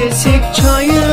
Kesik çayır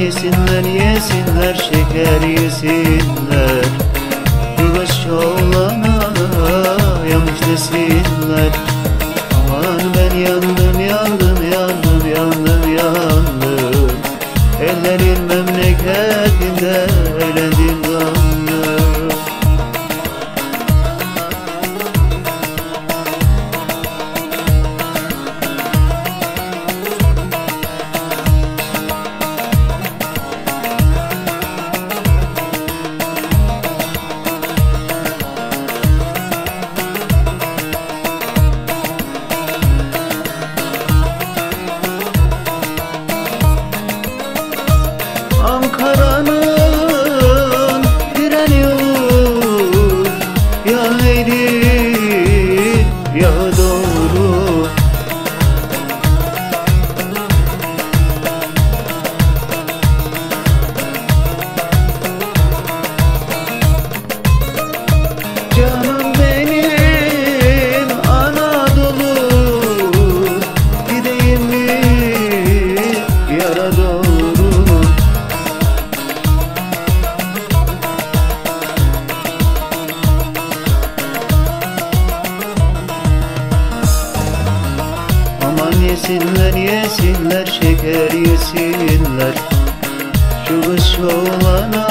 yesinler yesinler şeker yesinler. Yuvas çoğulana yanlış desinler. Aman ben yandım yandım yandım yandım yandım. Ellerin memleketinde eğlendim yesinler yesinler şeker yesinler. Şu kız oğlana